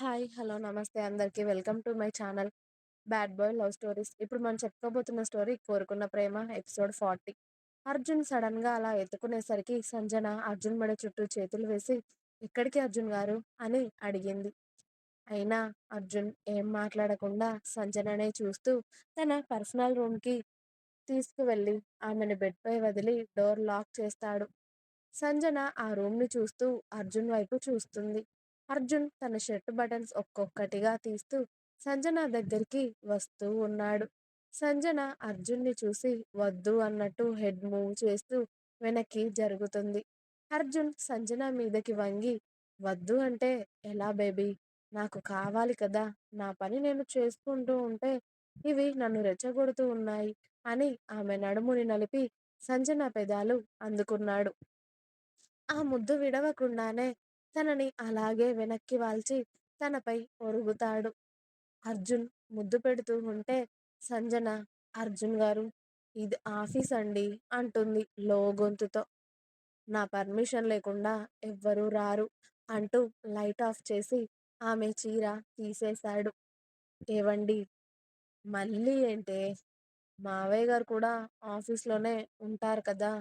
Hi. Hello. నమస్తే అందరికీ welcome to my channel 'bad boy love stories'. ఇప్పుడు మనం చెప్పుకోబోతున్న స్టోరీ 'కోరుకున్న ప్రేమ' ఎపిసోడ్ 40. అర్జున్ సడన్‌గా అలా ఎత్తుకునేసరికి సంజన అర్జున్ మెడ చుట్టూ చేతులు వేసి ఎక్కడికి అర్జున్ గారు అని అడిగింది. అయినా అర్జున్ ఏం మాట్లాడకుండా సంజననే చూస్తూ తన పర్సనల్ రూమ్‌కి తీసుకువెళ్ళి ఆమెను బెడ్‌పై వదిలి డోర్ లాక్ చేస్తాడు. సంజన ఆ రూమ్‌ని చూస్తూ అర్జున్ వైపు చూస్తుంది. అర్జున్ తన షర్ట్ బటన్స్ ఒక్కొక్కటిగా తీస్తూ సంజన దగ్గరికి వస్తూ ఉన్నాడు. సంజన అర్జున్‌ని చూసి వద్దు అన్నట్టు హెడ్ మూవ్ చేస్తూ వెనక్కి జరుగుతుంది. అర్జున్ సంజన మీదకి వంగి వద్దు అంటే ఎలా బేబీ? నాకు కావాలి కదా! నా పని నేను చేసుకుంటూ ఉంటే ఇవి నన్ను రెచ్చగొడుతూ ఉన్నాయి అని ఆమె నడుముని నలిపి సంజన పెదాలు అందుకున్నాడు. ఆ ముద్దు విడవకుండానే తనని అలాగే వెనక్కి వాల్చి తనపై ఒరుగుతాడు. అర్జున్ ముద్దు పెడుతూ ఉంటే సంజన అర్జున్ గారు ఇది ఆఫీస్ అండి అంటుంది లోగొంతుతో. నా పర్మిషన్ లేకుండా ఎవ్వరూ రారు అంటూ లైట్ ఆఫ్ చేసి ఆమె చీర తీసేశాడు. ఏవండి మళ్ళీ ఏంటే? మావయ్య గారు కూడా ఆఫీస్‌లోనే ఉంటారు కదా!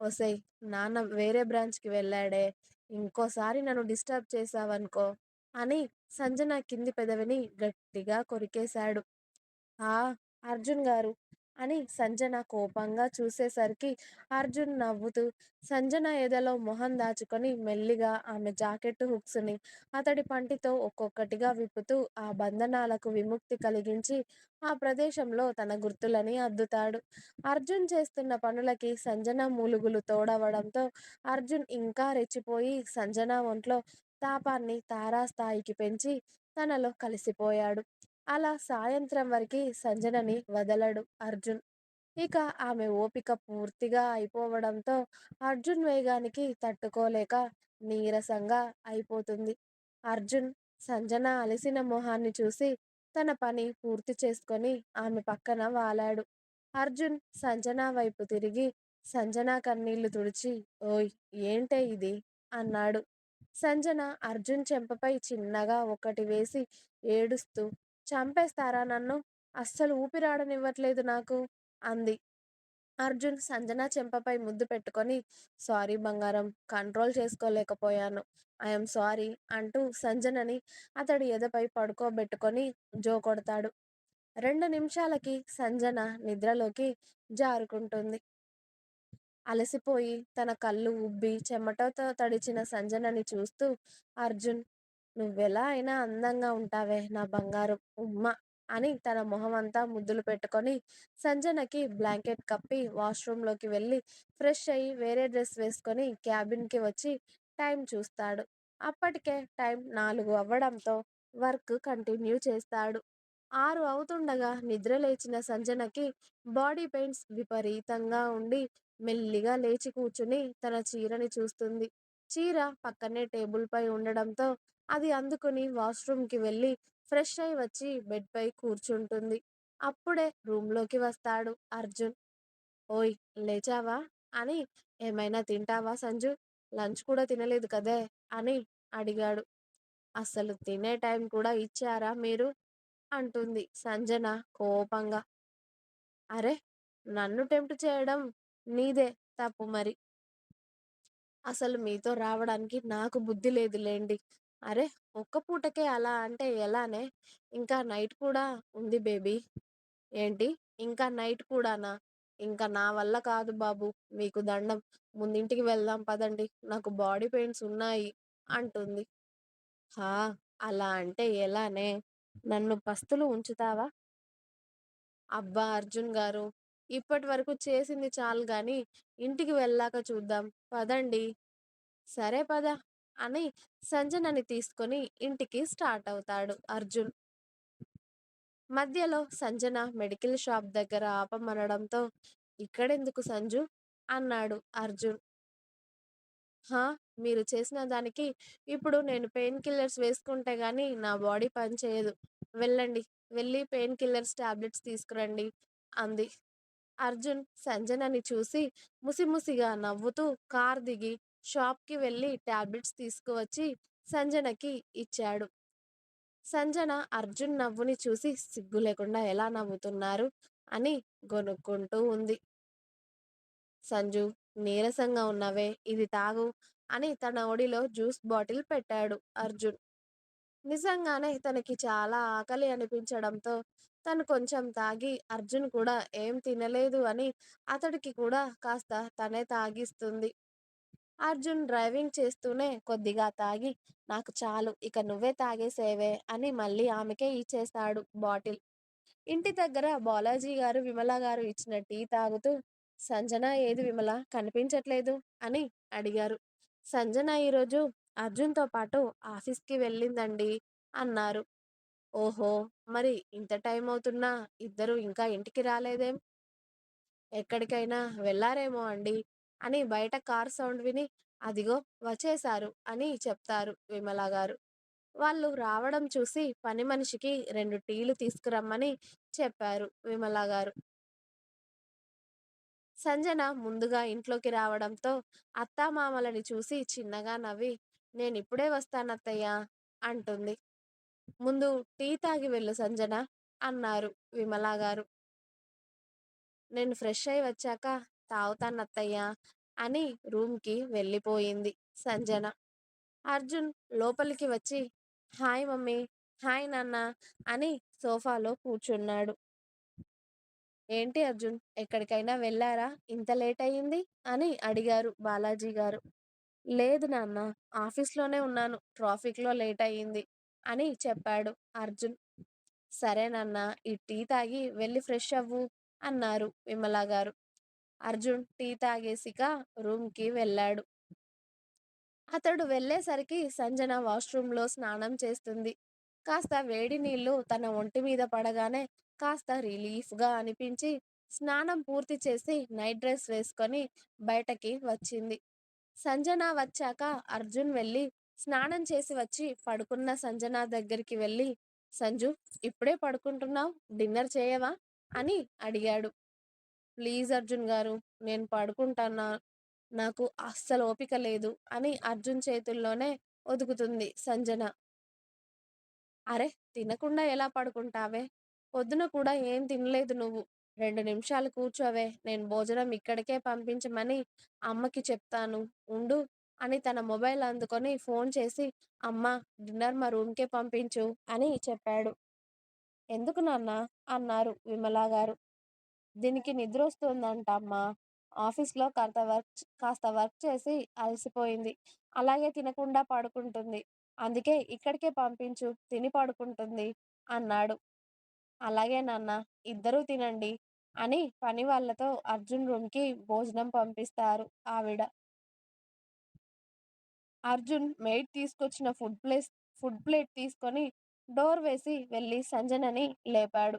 ఒసై నాన్న వేరే బ్రాంచ్‌కి వెళ్ళాడే ఇంకోసారి నన్ను డిస్టర్బ్ చేశావనుకో అని సంజన కింది పెదవిని గట్టిగా కొరికేశాడు. ఆ! అర్జున్ గారు అని సంజన కోపంగా చూసేసరికి అర్జున్ నవ్వుతూ సంజన ఎదలో మొహం దాచుకొని మెల్లిగా ఆమె జాకెట్ హుక్స్‌ని అతడి పంటితో ఒక్కొక్కటిగా విప్పుతూ ఆ బంధనాలకు విముక్తి కలిగించి ఆ ప్రదేశంలో తన గుర్తులని అద్దుతాడు. అర్జున్ చేస్తున్న పనులకి సంజన మూలుగులు తోడవడంతో అర్జున్ ఇంకా రెచ్చిపోయి సంజన ఒంట్లో తాపాన్ని తారాస్థాయికి పెంచి తనలో కలిసిపోయాడు. అలా సాయంత్రం వరకు సంజనని వదలడు అర్జున్. ఇక ఆమె ఓపిక పూర్తిగా అయిపోవడంతో అర్జున్ వేగానికి తట్టుకోలేక నీరసంగా అయిపోతుంది. అర్జున్ సంజన అలిసిన మొహాన్ని చూసి తన పని పూర్తి చేసుకొని ఆమె పక్కన వాలాడు. అర్జున్ సంజన వైపు తిరిగి సంజన కన్నీళ్ళు తుడిచి ఓయ్ ఏంటే ఇది? అన్నాడు. సంజన అర్జున్ చెంపపై చిన్నగా ఒకటి వేసి ఏడుస్తూ చంపేస్తారా నన్ను? అస్సలు ఊపిరాడనివ్వట్లేదు నాకు అంది. అర్జున్ సంజన చెంపపై ముద్దు పెట్టుకొని సారీ బంగారం కంట్రోల్ చేసుకోలేకపోయాను. ఐఎమ్ సారీ అంటూ సంజనని అతడి ఎదపై పడుకోబెట్టుకొని జో కొడతాడు రెండు నిమిషాలకి సంజన నిద్రలోకి జారుకుంటుంది. అలసిపోయి తన కళ్ళు ఉబ్బి చెమటతో తడిచిన సంజనని చూస్తూ అర్జున్ నువ్వెలా అయినా అందంగా ఉంటావే నా బంగారం ఉమ్మా అని తన మొహమంతా ముద్దులు పెట్టుకొని సంజనకి బ్లాంకెట్ కప్పి వాష్రూమ్‌లోకి వెళ్ళి ఫ్రెష్ అయ్యి వేరే డ్రెస్ వేసుకొని క్యాబిన్‌కి వచ్చి టైం చూస్తాడు. అప్పటికే టైం నాలుగు అవ్వడంతో వర్క్ కంటిన్యూ చేస్తాడు. ఆరు అవుతుండగా నిద్ర లేచిన సంజనకి బాడీ పెయిన్స్ విపరీతంగా ఉండి మెల్లిగా లేచి కూర్చుని తన చీరని చూస్తుంది. చీర పక్కనే టేబుల్‌పై ఉండడంతో అది అందుకుని వాష్రూమ్‌కి వెళ్ళి ఫ్రెష్ అయి వచ్చి బెడ్‌పై కూర్చుంటుంది. అప్పుడే రూమ్‌లోకి వస్తాడు అర్జున్. ఓయ్ లేచావా? అని ఏమైనా తింటావా సంజు? లంచ్ కూడా తినలేదు కదే అని అడిగాడు. అసలు తినే టైం కూడా ఇచ్చారా మీరు? అంటుంది సంజన కోపంగా. అరే నన్ను టెంప్ట్ చేయడం నీదే తప్పు మరి. అసలు మీతో రావడానికి నాకు బుద్ధి లేదు లేండి అరె! ఒక్క పూటకే అలా అంటే ఎలానే? ఇంకా నైట్ కూడా ఉంది బేబీ. ఏంటి? ఇంకా నైట్ కూడానా? ఇంక నా వల్ల కాదు బాబు మీకు దండం. ముందింటికి వెళ్దాం పదండి. నాకు బాడీ పెయిన్స్ ఉన్నాయి అంటుంది. హా! అలా అంటే ఎలానే? నన్ను పస్తులు ఉంచుతావా? అబ్బా అర్జున్ గారు ఇప్పటివరకు చేసింది చాలు కానీ ఇంటికి వెళ్ళాక చూద్దాం పదండి. సరే పద అని సంజనని తీసుకొని ఇంటికి స్టార్ట్ అవుతాడు అర్జున్. మధ్యలో సంజన మెడికల్ షాప్ దగ్గర ఆపమనడంతో ఇక్కడెందుకు సంజు అన్నాడు అర్జున్. హా! మీరు చేసిన దానికి ఇప్పుడు నేను పెయిన్ కిల్లర్స్ వేసుకుంటే గానీ నా బాడీ పనిచేయదు. వెళ్ళండి. వెళ్ళి పెయిన్ కిల్లర్స్ టాబ్లెట్స్ తీసుకురండి అంది. అర్జున్ సంజనని చూసి ముసిముసిగా నవ్వుతూ కార్ దిగి షాప్‌కి వెళ్ళి టాబ్లెట్స్ తీసుకువచ్చి సంజనకి ఇచ్చాడు. సంజన అర్జున్ నవ్వుని చూసి సిగ్గు లేకుండా ఎలా నవ్వుతున్నారు? అని గొనుక్కుంటూ ఉంది. సంజు నీరసంగా ఉన్నవే ఇది తాగు అని తన ఒడిలో జ్యూస్ బాటిల్ పెట్టాడు అర్జున్. నిజంగానే తనకి చాలా ఆకలి అనిపించడంతో తను కొంచెం తాగి అర్జున్ కూడా ఏం తినలేదు అని అతడికి కూడా కాస్త తనే తాగిస్తుంది. అర్జున్ డ్రైవింగ్ చేస్తూనే కొద్దిగా తాగి నాకు చాలు ఇక నువ్వే తాగేసేవే అని మళ్ళీ ఆమెకే ఇచ్చేస్తాడు బాటిల్. ఇంటి దగ్గర బాలాజీ గారు విమల గారు ఇచ్చిన టీ తాగుతూ సంజన ఏది విమల? కనిపించట్లేదు అని అడిగారు. సంజన ఈరోజు అర్జున్తో పాటు ఆఫీస్కి వెళ్ళిందండి అన్నారు. ఓహో! మరి ఇంత టైం అవుతున్నా ఇద్దరు ఇంకా ఇంటికి రాలేదేం? ఎక్కడికైనా వెళ్ళారేమో అండి అని బయట కార్ సౌండ్ విని అదిగో వచ్చేశారు అని చెప్తారు విమల గారు. వాళ్ళు రావడం చూసి పని మనిషికి రెండు టీలు తీసుకురమ్మని చెప్పారు విమల గారు. సంజన ముందుగా ఇంట్లోకి రావడంతో అత్తామామలని చూసి చిన్నగా నవ్వి నేను ఇప్పుడే వస్తానత్తయ్య అంటుంది. ముందు టీ తాగి వెళ్ళు సంజన అన్నారు విమలా గారు. నేను ఫ్రెష్ అయి వచ్చాక తాగుతాను అత్తయ్య అని రూమ్కి వెళ్ళిపోయింది సంజన. అర్జున్ లోపలికి వచ్చి హాయ్ మమ్మీ హాయ్ నాన్న అని సోఫాలో కూర్చున్నాడు. ఏంటి అర్జున్ ఎక్కడికైనా వెళ్ళారా? ఇంత లేట్ అయ్యింది? అని అడిగారు బాలాజీ గారు. లేదు నాన్న ఆఫీస్లోనే ఉన్నాను ట్రాఫిక్లో లేట్ అయ్యింది అని చెప్పాడు అర్జున్. సరే నాన్న ఈ టీ తాగి వెళ్ళి ఫ్రెష్ అవ్వు అన్నారు విమల గారు. అర్జున్ టీ తాగేసిక రూమ్కి వెళ్ళాడు. అతడు వెళ్ళేసరికి సంజన వాష్రూమ్లో స్నానం చేస్తుంది. కాస్త వేడి నీళ్ళు తన ఒంటి మీద పడగానే కాస్త రిలీఫ్గా అనిపించి స్నానం పూర్తి చేసి నైట్ డ్రెస్ వేసుకొని బయటకి వచ్చింది. సంజన వచ్చాక అర్జున్ వెళ్ళి స్నానం చేసి వచ్చి పడుకున్న సంజన దగ్గరికి వెళ్ళి సంజు ఇప్పుడే పడుకుంటున్నావు? డిన్నర్ చేయవా? అని అడిగాడు. ప్లీజ్ అర్జున్ గారు నేను పడుకుంటానా? నాకు అస్సలు ఓపిక లేదు అని అర్జున్ చేతుల్లోనే ఒదుకుతుంది సంజన. అరే తినకుండా ఎలా పడుకుంటావే? పొద్దున కూడా ఏం తినలేదు నువ్వు. రెండు నిమిషాలు కూర్చోవే నేను భోజనం ఇక్కడికే పంపించమని అమ్మకి చెప్తాను. ఉండు అని తన మొబైల్ అందుకొని ఫోన్ చేసి అమ్మ డిన్నర్ మా రూమ్కే పంపించు అని చెప్పాడు. ఎందుకు నాన్న? అన్నారు విమలా గారు. దీనికి నిద్ర వస్తుందంట అమ్మా ఆఫీస్లో కాస్త వర్క్ కాస్త వర్క్ చేసి అలసిపోయింది. అలాగే తినకుండా పడుకుంటుంది. అందుకే ఇక్కడికే పంపించు తిని పడుకుంటుంది అన్నాడు. అలాగే నాన్న ఇద్దరూ తినండి అని పని వాళ్ళతో అర్జున్ రూమ్కి భోజనం పంపిస్తారు ఆవిడ. అర్జున్ మెయిడ్ తీసుకొచ్చిన ఫుడ్ ప్లేస్ ఫుడ్ ప్లేట్ తీసుకొని డోర్ వేసి వెళ్ళి సంజనని లేపాడు.